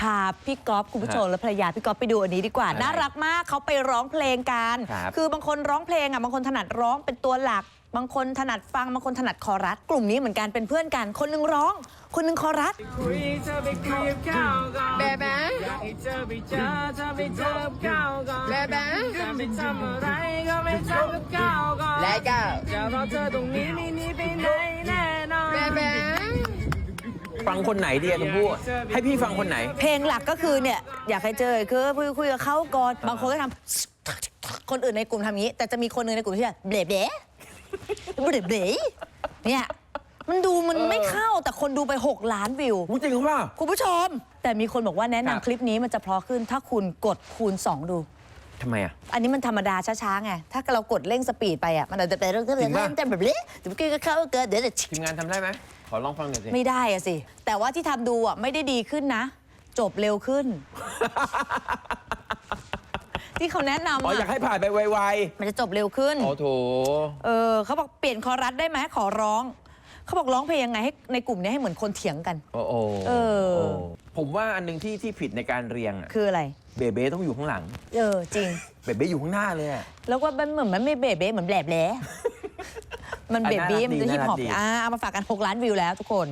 พาพี่ก๊อฟคุณผู้ชมและภรรยาพี่ก๊อฟไปดูอันนี้ดีกว่าอะไรน่ารักมากเขาไปร้องเพลงกันครับอบางคนร้องเพลงอะบางคนถนัดร้องเป็นตัวหลัก บางคนถนัดฟังบางคนถนัดคอรัสกลุ่มนี้เหมือนกันเป็นเพื่อนกัน คนหนึงร้อง คนหนึงคอรัส คุยเธอไปคุยกับเขาก่อนแบ๊ะแบ๊ะอยากให้เธอไปเจอเธอไปเจอกับเขาก่อนแบ๊ะแบ๊ะจะไปทำอะไรก็ไปทำกับเขาก่อน และก็ จะรอเธอตรงนี้ไม่หนีไปไหน ฟังคนไหนดีอะชมพู่ให้พี่ฟังคนไหน เพลงหลักก็คือเนี่ยอยากให้เจอคือคุยคุยกับเขาก่อนบางคนก็ทำคนอื่นในกลุ่มทำอย่างนี้ แต่จะมีคนหนึงในกลุ่มที่แบบเบลเบลเบลเบลเนี่ยมันดูมันไม่เข้าแต่คนดูไป 6 ล้านวิวรู้จริงเขาเปล่า คุณผู้ชม แต่มีคนบอกว่าแนะนำครับคลิปนี้มันจะเพราะขึ้นถ้าคุณกดคูณ 2 ดู ทำไมอะอันนี้มันธรรมดาช้าๆไง ถ้าเรากดเร่งสปีดไปอะ มันอาจจะเป็นเรื่องที่จริงปะแต่แบบนี้เดี๋ยวก็เข้าเกิดเดี๋ยวจะทีมงานทำได้ไหม ขอลองฟังหน่อยสิ ไม่ได้อะสิ แต่ว่าที่ทำดูอะไม่ได้ดีขึ้นนะ จบเร็วขึ้น ที่เขาแนะนำอ๋อ อยากอะให้ผ่านไปไวมันจะจบเร็วขึ้นๆโอ้โถ เออเขาบอกเปลี่ยนคอรัสได้ไหมขอร้อง เขาบอกร้องเพลงยังไงให้ในกลุ่มเนี้ยให้เหมือนคนเถียงกัน โอ้โหเออโผมว่าอันหนึงที่ที่ผิดในการเรียงอะคืออะไร เบเบ้ต้องอยู่ข้างหลัง เออจริง เบเบ้อยู่ข้างหน้าเลยอะแล้วก็มันเหมือนมันไม่เบเบ้เหมือนแหลบแหล มันเบบี้อะมันจะฮิปฮอปน่ารักดีอ่าเอามาฝากกัน 6 ล้านวิวแล้วทุกคน